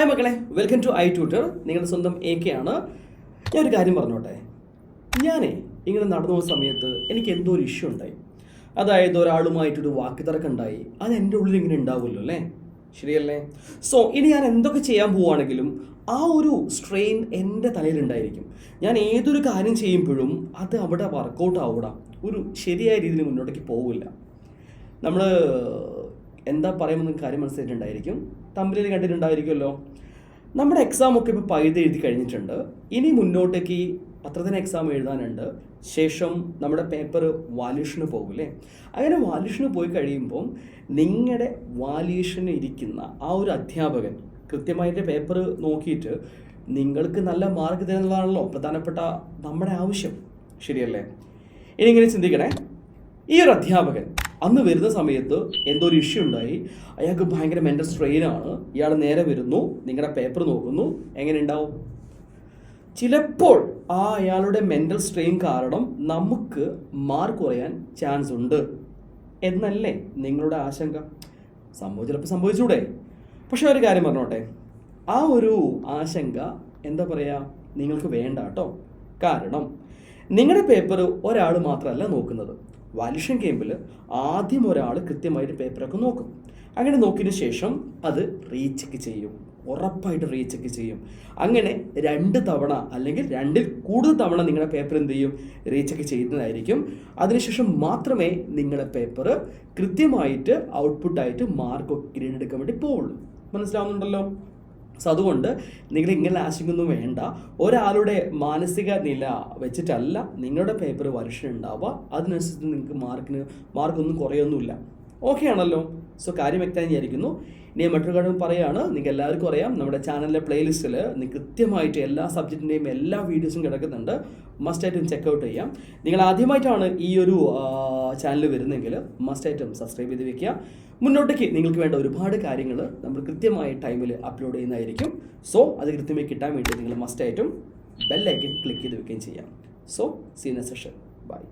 Welcome to I tutor നിങ്ങളുടെ സ്വന്തം A K ആണ്. ഞാൻ ഒരു കാര്യം പറഞ്ഞോട്ടെ. ഞാനേ ഇങ്ങനെ നടന്നു പോകുന്ന സമയത്ത് എനിക്ക് എന്തോ ഒരു ഇഷ്യൂ ഉണ്ടായി. അതായത് ഒരാളുമായിട്ടൊരു വാക്ക് ഉണ്ടായി. അത് എന്റെ ഉള്ളിൽ ഇങ്ങനെ ഉണ്ടാവുമല്ലോ അല്ലേ? ശരിയല്ലേ? സോ ഇനി ഞാൻ എന്തൊക്കെ ചെയ്യാൻ പോവുകയാണെങ്കിലും ആ ഒരു സ്ട്രെയിൻ എന്റെ തലയിലുണ്ടായിരിക്കും. ഞാൻ ഏതൊരു കാര്യം ചെയ്യുമ്പോഴും അത് അവിടെ വർക്കൗട്ട് ആവൂടാ. ഒരു ശരിയായ രീതിയിൽ മുന്നോട്ടേക്ക് പോവില്ല. നമ്മൾ എന്താ പറയുമ്പോൾ കാര്യം മനസ്സിലായിട്ടുണ്ടായിരിക്കും. തമ്മിൽ കണ്ടിട്ടുണ്ടായിരിക്കുമല്ലോ. നമ്മുടെ എക്സാം ഒക്കെ ഇപ്പോൾ പകുതി എഴുതി കഴിഞ്ഞിട്ടുണ്ട്. ഇനി മുന്നോട്ടേക്ക് അത്ര തന്നെ എക്സാം എഴുതാനുണ്ട്. ശേഷം നമ്മുടെ പേപ്പർ വാല്യൂഷന് പോകില്ലേ? അങ്ങനെ വാല്യൂഷന് പോയി കഴിയുമ്പം നിങ്ങളുടെ വാല്യൂഷന് ഇരിക്കുന്ന ആ ഒരു അധ്യാപകൻ കൃത്യമായിട്ട് പേപ്പർ നോക്കിയിട്ട് നിങ്ങൾക്ക് നല്ല മാർക്ക് തരുന്നതാണല്ലോ പ്രധാനപ്പെട്ട നമ്മുടെ ആവശ്യം. ശരിയല്ലേ? ഇനി ഇങ്ങനെ ചിന്തിക്കണേ. ഈ ഒരു അധ്യാപകൻ അന്ന് വരുന്ന സമയത്ത് എന്തോ ഒരു ഇഷ്യൂ ഉണ്ടായി. അയാൾക്ക് ഭയങ്കര മെന്റൽ സ്ട്രെയിൻ ആണ്. ഇയാൾ നേരെ വരുന്നു. നിങ്ങളുടെ പേപ്പർ നോക്കുന്നു. എങ്ങനെ ഉണ്ടാവും? ചിലപ്പോൾ ആ അയാളുടെ മെന്റൽ സ്ട്രെയിൻ കാരണം നമുക്ക് മാർക്ക് കുറയാൻ ചാൻസ് ഉണ്ട്. എന്നല്ലേ നിങ്ങളുടെ ആശങ്ക? സംഭവം ചിലപ്പോൾ സംഭവിച്ചൂടെ. പക്ഷെ ഒരു കാര്യം പറഞ്ഞോട്ടെ. ആ ഒരു ആശങ്ക എന്താ പറയുക നിങ്ങൾക്ക് വേണ്ട കേട്ടോ. കാരണം നിങ്ങളുടെ പേപ്പർ ഒരാൾ മാത്രമല്ല നോക്കുന്നത്. വാല്യൂഷൻ ഗെയിമിൽ ആദ്യം ഒരാൾ കൃത്യമായിട്ട് പേപ്പറൊക്കെ നോക്കും. അങ്ങനെ നോക്കിയതിന് ശേഷം അത് റീചെക്ക് ചെയ്യും. ഉറപ്പായിട്ട് റീചെക്ക് ചെയ്യും. അങ്ങനെ രണ്ട് തവണ അല്ലെങ്കിൽ രണ്ടിൽ കൂടുതൽ തവണ നിങ്ങളുടെ പേപ്പർ എന്ത് ചെയ്യും? റീചെക്ക് ചെയ്യുന്നതായിരിക്കും. അതിനുശേഷം മാത്രമേ നിങ്ങളുടെ പേപ്പർ കൃത്യമായിട്ട് ഔട്ട്പുട്ടായിട്ട് മാർക്ക് ഗ്രേഡ് എടുക്കാൻ വേണ്ടി പോവുള്ളൂ. മനസ്സിലാവുന്നുണ്ടല്ലോ? സോ അതുകൊണ്ട് നിങ്ങൾ ഇങ്ങനെ ആശങ്കൊന്നും വേണ്ട. ഒരാളുടെ മാനസിക നില വെച്ചിട്ടല്ല നിങ്ങളുടെ പേപ്പർ വലുഷൻ ഉണ്ടാവുക അതിനനുസരിച്ച് നിങ്ങൾക്ക് മാർക്കിന് മാർക്കൊന്നും കുറയൊന്നുമില്ല. ഓക്കെ ആണല്ലോ. സോ കാര്യം വ്യക്തമായി വിചാരിക്കുന്നു. ഇനി മറ്റൊരു കാര്യം പറയുകയാണ് നിങ്ങൾക്ക് എല്ലാവർക്കും അറിയാം. നമ്മുടെ ചാനലിലെ പ്ലേലിസ്റ്റിൽ കൃത്യമായിട്ട് എല്ലാ സബ്ജക്റ്റിന്റെയും എല്ലാ വീഡിയോസും കിടക്കുന്നുണ്ട്. മസ്റ്റായിട്ടും ചെക്കൗട്ട് ചെയ്യാം. നിങ്ങൾ ആദ്യമായിട്ടാണ് ഈ ഒരു ചാനൽ വരുന്നതെങ്കിൽ മസ്റ്റായിട്ടും സബ്സ്ക്രൈബ് ചെയ്ത് വെക്കുക. മുന്നോട്ടേക്ക് നിങ്ങൾക്ക് വേണ്ട ഒരുപാട് കാര്യങ്ങൾ നമ്മൾ കൃത്യമായ ടൈമിൽ അപ്ലോഡ് ചെയ്യുന്നതായിരിക്കും. സോ അത് കൃത്യമായി കിട്ടാൻ വേണ്ടി നിങ്ങൾ മസ്റ്റായിട്ടും ബെല്ലൈക്കൻ ക്ലിക്ക് ചെയ്ത് വെക്കുകയും ചെയ്യാം. So Seena session by